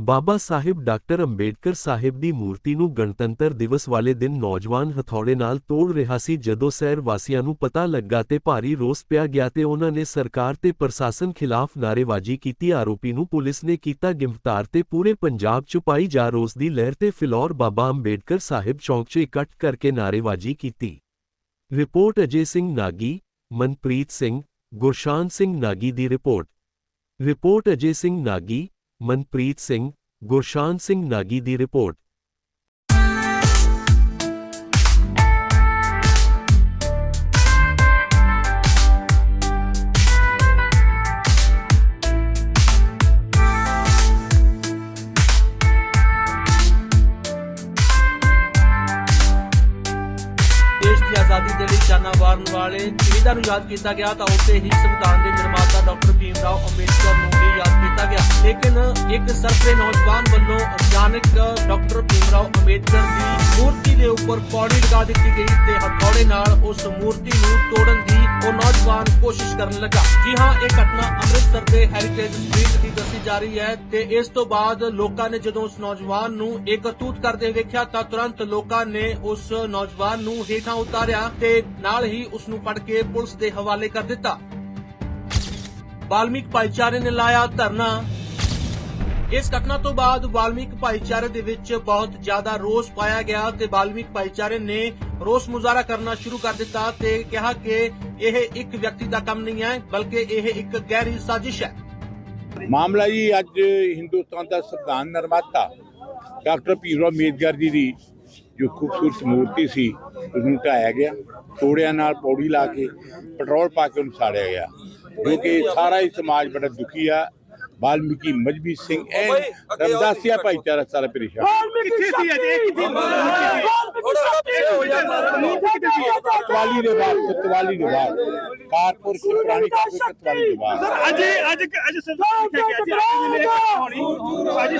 ਬਾਬਾ ਸਾਹਿਬ doctor Ambedkar ਸਾਹਿਬ ਦੀ ਮੂਰਤੀ ਨੂੰ ਗਣਤੰਤਰ ਦਿਵਸ ਵਾਲੇ ਦਿਨ ਨੌਜਵਾਨ ਹਥੌੜੇ ਨਾਲ ਤੋੜ ਰਿਹਾ ਸੀ। ਜਦੋਂ ਸ਼ਹਿਰ ਵਾਸੀਆਂ ਨੂੰ ਪਤਾ ਲੱਗਾ ਤੇ ਭਾਰੀ ਰੋਸ ਪਿਆ ਗਿਆ ਤੇ ਉਹਨਾਂ ਨੇ ਸਰਕਾਰ ਤੇ ਪ੍ਰਸ਼ਾਸਨ ਖਿਲਾਫ ਨਾਅਰੇਬਾਜ਼ੀ ਕੀਤੀ। ਆਰੋਪੀ ਨੂੰ ਪੁਲਿਸ ਨੇ ਕੀਤਾ ਗ੍ਰਿਫਤਾਰ ਤੇ ਪੂਰੇ ਪੰਜਾਬ 'ਚ ਪਾਈ ਜਾ ਰੋਸ ਦੀ ਲਹਿਰ ਤੇ ਫਿਲੌਰ ਬਾਬਾ ਅੰਬੇਡਕਰ ਸਾਹਿਬ ਚੌਂਕ 'ਚ ਇਕੱਠ ਕਰਕੇ ਨਾਅਰੇਬਾਜ਼ੀ ਕੀਤੀ। ਰਿਪੋਰਟ ਅਜੇ ਸਿੰਘ ਨਾਗੀ, ਮਨਪ੍ਰੀਤ ਸਿੰਘ, ਗੁਰਸ਼ਾਨ ਸਿੰਘ ਨਾਗੀ ਦੀ ਰਿਪੋਰਟ। ਰਿਪੋਰਟ ਅਜੇ ਸਿੰਘ ਨਾਗੀ ਮਨਪ੍ਰੀਤ ਸਿੰਘ, ਗੁਰਸ਼ਾਨ ਸਿੰਘ ਨਾਗੀ ਦੀ ਰਿਪੋਰਟ। ਦੇਸ਼ ਦੀ ਆਜ਼ਾਦੀ ਦੇ ਲਈ ਜਾਨਾਂ ਵਾਰਨ ਵਾਲੇ ਸ਼ਹੀਦਾਂ ਨੂੰ ਯਾਦ ਕੀਤਾ ਗਿਆ ਤਾਂ ਉਸੇ ਹੀ ਸੰਵਿਧਾਨ ਦੇ ਨਿਰਮਾਤਾ ਡਾਕਟਰ ਭੀਮ ਰਾਓ ਅੰਬੇਡਕਰ ਨੂੰ ਇੱਕ ਸਰਫਰੇ ਨੌਜਵਾਨ ਵੱਲੋਂ ਅਚਾਨਕ ਡਾਕਟਰ ਭੀਮ ਰਾਓ ਦੀ ਮੂਰਤੀ ਦੇ ਉੱਪਰ ਪੌੜੀ ਲਗਾ ਦਿੱਤੀ ਗਈ ਤੇ ਹਥੌੜੇ ਨਾਲ ਉਸ ਮੂਰਤੀ ਨੂੰ ਤੋੜਨ ਦੀ ਉਹ ਨੌਜਵਾਨ ਕੋਸ਼ਿਸ਼ ਕਰਨ ਲੱਗਾ। ਜੀ ਹਾਂ, ਇਹ ਘਟਨਾ ਅੰਮ੍ਰਿਤਸਰ ਦੇ ਹੈਰੀਟੇਜ ਸਟਰੀਟ ਦੀ ਦੱਸੀ ਜਾ ਰਹੀ ਹੈ ਤੇ ਇਸ ਤੋਂ ਬਾਅਦ ਲੋਕਾਂ ਨੇ ਜਦੋਂ ਉਸ ਨੌਜਵਾਨ ਨੂੰ ਇਕਤੂਤ ਕਰਦੇ ਵੇਖਿਆ ਤਾਂ ਤੁਰੰਤ ਲੋਕਾਂ ਨੇ ਉਸ ਨੌਜਵਾਨ ਨੂੰ ਹੇਠਾਂ ਉਤਾਰਿਆ ਤੇ ਨਾਲ ਹੀ ਉਸ ਨੂੰ ਫੜ ਕੇ ਪੁਲਿਸ ਦੇ ਹਵਾਲੇ ਕਰ ਦਿੱਤਾ। ਬਾਲਮਿਕ ਭਾਈਚਾਰੇ ਨੇ ਲਾਇਆ ਧਰਨਾ। ਇਸ ਘਟਨਾ ਤੋਂ ਬਾਅਦ ਵਾਲਮੀਕ ਭਾਈਚਾਰੇ ਦੇ ਵਿੱਚ ਬਹੁਤ ਜ਼ਿਆਦਾ ਰੋਸ ਪਾਇਆ ਗਿਆ ਤੇ ਵਾਲਮੀਕ ਭਾਈਚਾਰੇ ਨੇ ਰੋਸ ਮੁਜ਼ਾਹਰਾ ਕਰਨਾ ਸ਼ੁਰੂ ਕਰ ਦਿੱਤਾ ਤੇ ਕਿਹਾ ਕਿ ਇਹ ਇੱਕ ਵਿਅਕਤੀ ਦਾ ਕੰਮ ਨਹੀਂ ਹੈ, ਬਲਕਿ ਇਹ ਇੱਕ ਗਹਿਰੀ ਸਾਜ਼ਿਸ਼ ਹੈ। ਮਾਮਲਾ ਜੀ ਅੱਜ ਹਿੰਦੁਸਤਾਨ ਦਾ ਸੰਵਿਧਾਨ ਨਿਰਮਾਤਾ ਡਾਕਟਰ ਭੀਮ ਰਾਓ ਅੰਬੇਦਕਰ ਜੀ ਦੀ ਜੋ ਖੂਬਸੂਰਤ ਮੂਰਤੀ ਸੀ ਉਸ ਨੂੰ ਢਾਇਆ ਗਿਆ। ਤੋੜਿਆਂ ਨਾਲ ਪੌੜੀ ਲਾ ਕੇ ਪੈਟਰੋਲ ਪਾ ਕੇ ਉਹਨੂੰ ਸਾੜਿਆ ਗਿਆ। ਜੋ ਕਿ ਸਾਰਾ ਹੀ ਸਮਾਜ ਬੜਾ ਦੁਖੀ ਆ। ਵਾਲਮੀਕੀ ਮਜਬੀ ਸਿੰਘ ਐ ਰਮਦਾਸੀਆ ਭਾਈਚਾਰਾ ਸਾਰਾ ਪਰੇਸ਼ਾਨ ਕਿੱਥੇ ਸੀ ਅਜੇ ਕਿੱਥੇ ਕਤਵਾਲੀ ਦੇ ਬਾਅਦ ਕਤਵਾਲੀ ਦੇ ਬਾਅਦ ਕਾਰਪੁਰ ਕੀ ਪੁਰਾਣੀ ਕਾਰਪੁਰ ਕਤਵਾਲੀ ਦੇ ਬਾਅਦ ਅੱਜ ਅੱਜ ਅੱਜ ਸਰਦਾਰ ਕਿੱਥੇ ਗਿਆ ਸੀ ਅੱਜ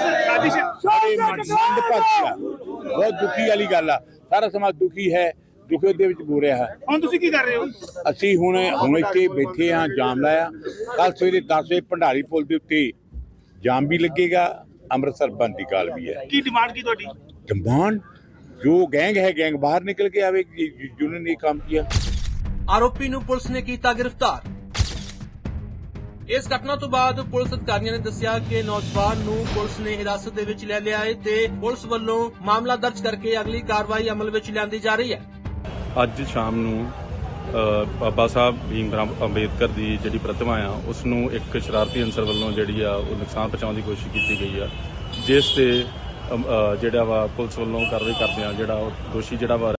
ਦੁੱਖ ਦੇ ਵਿੱਚ ਬੋ ਰਿਹਾ ਹੈ ਹੁਣ ਤੁਸੀਂ ਕੀ ਕਰ ਰਹੇ ਹੋ? ਅਸੀਂ ਹੁਣ ਹੁਣ ਇੱਥੇ ਬੈਠੇ ਹਾਂ ਜਾਮ ਲਾਇਆ ਕੱਲ ਸਵੇਰੇ 10 ਵਜੇ ਭੰਡਾਰੀ ਪੁਲ ਦੇ ਉੱਤੇ ਜਾਮ ਵੀ ਲੱਗੇਗਾ ਅੰਮ੍ਰਿਤਸਰ ਬੰਦ ਦੀ ਕਾਲ ਵੀ ਹੈ। ਕੀ ਡਿਮਾਂਡ ਕੀ ਤੁਹਾਡੀ? ਡਿਮਾਂਡ ਜੋ ਗੈਂਗ ਹੈ ਗੈਂਗ ਬਾਹਰ ਨਿਕਲ ਕੇ ਆਵੇ ਜਿਨ੍ਹਾਂ ਨੇ ਕੰਮ ਕੀਤਾ। ਆਰੋਪੀ ਨੂੰ ਪੁਲਿਸ ਨੇ ਕੀਤਾ ਗ੍ਰਿਫਤਾਰ। ਇਸ ਘਟਨਾ ਤੋਂ ਬਾਅਦ ਪੁਲਿਸ ਅਧਿਕਾਰੀਆਂ ਨੇ ਦੱਸਿਆ ਕਿ ਨੌਜਵਾਨ ਨੂੰ ਪੁਲਿਸ ਨੇ ਹਿਰਾਸਤ ਦੇ ਵਿੱਚ ਲੈ ਲਿਆ ਹੈ ਤੇ ਪੁਲਿਸ ਵੱਲੋਂ ਮਾਮਲਾ ਦਰਜ ਕਰਕੇ ਅਗਲੀ ਕਾਰਵਾਈ ਅਮਲ ਵਿੱਚ ਲਿਆਂਦੀ ਜਾ ਰਹੀ ਹੈ। ਅੱਜ ਸ਼ਾਮ ਨੂੰ ਬਾਬਾ ਸਾਹਿਬ ਭੀਮ ਰਾਓ ਅੰਬੇਦਕਰ ਦੀ ਜਿਹੜੀ ਪ੍ਰਤਿਮਾ ਆ ਉਸ ਨੂੰ ਇੱਕ ਸ਼ਰਾਰਤੀ ਅੰਸਰ ਵੱਲੋਂ ਜਿਹੜੀ ਆ ਉਹ ਨੁਕਸਾਨ ਪਹੁੰਚਾਉਣ ਦੀ ਕੋਸ਼ਿਸ਼ ਕੀਤੀ ਗਈ ਆ। ਜਿਸ ਤੇ ਅਮ, ਜਿਹੜਾ ਵਾ ਪੁਲਿਸ ਵੱਲੋਂ ਕਾਰਵਾਈ ਕਰਦੇ ਆ ਜਿਹੜਾ ਉਹ ਦੋਸ਼ੀ ਜਿਹੜਾ ਵਾ